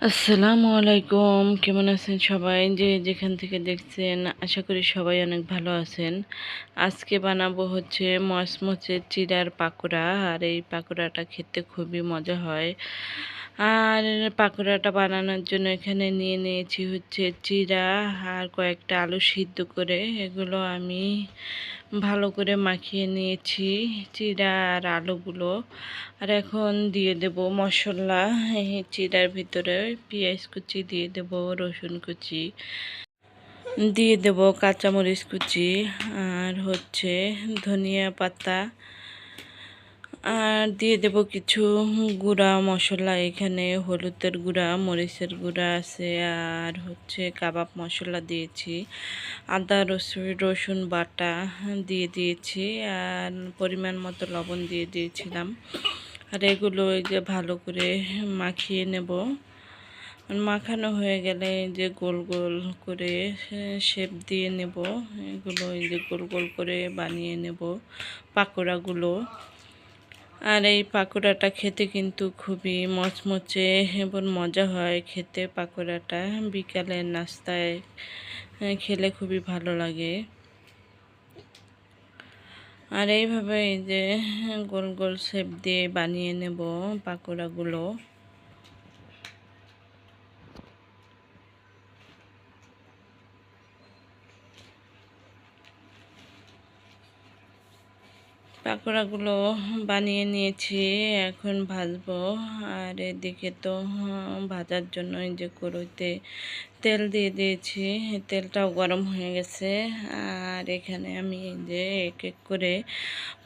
আসসালামু আলাইকুম। কেমন আছেন সবাই? যে যেখান থেকে দেখছেন, আশা করি সবাই অনেক ভালো আছেন। আজকে বানাবো হচ্ছে মচমচের চিড়ার পাকোড়া। আর এই পাকোড়াটা খেতে খুবই মজা হয়। আর পাকোড়াটা বানানোর জন্য এখানে নিয়ে নিয়েছি হচ্ছে চিড়া আর কয়েকটা আলু সিদ্ধ করে। এগুলো আমি ভালো করে মাখিয়ে নিয়েছি চিড়া আর আলুগুলো। আর এখন দিয়ে দেব মশলা, এই চিড়ার ভিতরে পেঁয়াজ কুচি দিয়ে দেব, রসুন কুচি। দিয়ে দেব কাঁচামরিচ কুচি আর হচ্ছে ধনিয়া পাতা। আর দিয়ে দেব কিছু গুঁড়া মশলা। এখানে হলুদের গুঁড়া, মরিচের গুঁড়া আছে, আর হচ্ছে কাবাব মশলা দিয়েছি। আদা, রসুন রসুন বাটা দিয়ে দিয়েছি, আর পরিমাণ মতো লবণ দিয়ে দিয়েছিলাম। আর এগুলো এই যে ভালো করে মাখিয়ে নেব। মাখানো হয়ে গেলে যে গোল গোল করে শেপ দিয়ে নেব। এগুলো এই যে গোল গোল করে বানিয়ে নেব পাকোড়াগুলো। আর এই পাকোড়াটা খেতে কিন্তু খুবই মচমচে এবং মজা হয় খেতে পাকোড়াটা। বিকালের নাস্তায় খেলে খুবই ভালো লাগে। আর এইভাবে এই যে গোল গোল শেপ দিয়ে বানিয়ে নেব পাকোড়াগুলো। পাকোড়াগুলো বানিয়ে নিয়েছি, এখন ভাজবো। আর এদিকে তো ভাজার জন্য এই যে কড়ইতে তেল দিয়ে দিয়েছি, তেলটাও গরম হয়ে গেছে। আর এখানে আমি যে এক এক করে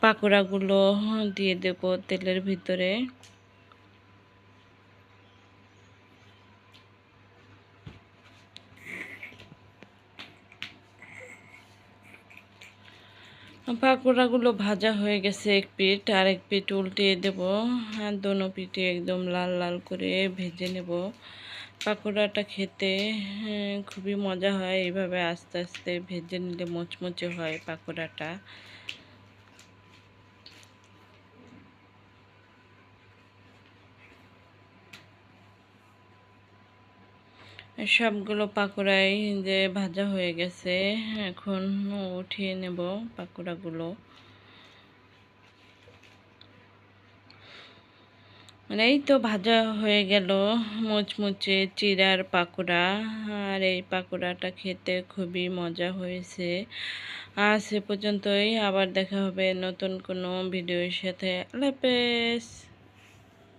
পাকোড়াগুলো দিয়ে দেব তেলের ভিতরে। পাকোড়াগুলো ভাজা হয়ে গেছে এক পিঠ আর এক পিঠ উল্টিয়ে দেব। আর দোনো পিঠে একদম লাল লাল করে ভেজে নেব। পাকোড়াটা খেতে হ্যাঁ, খুবই মজা হয়। এইভাবে আস্তে আস্তে ভেজে নিলে মোচমোচে হয় পাকোড়াটা। সবগুলো পাকোড়াই যে ভাজা হয়ে গেছে, এখন উঠিয়ে নেব পাকোড়াগুলো। মানে এই তো ভাজা হয়ে গেল, মুচমুচে চিরার পাকোড়া। আর এই পাকোড়াটা খেতে খুবই মজা হয়েছে। আর সে পর্যন্তই, আবার দেখা হবে নতুন কোনো ভিডিওর সাথে। আল্লাহ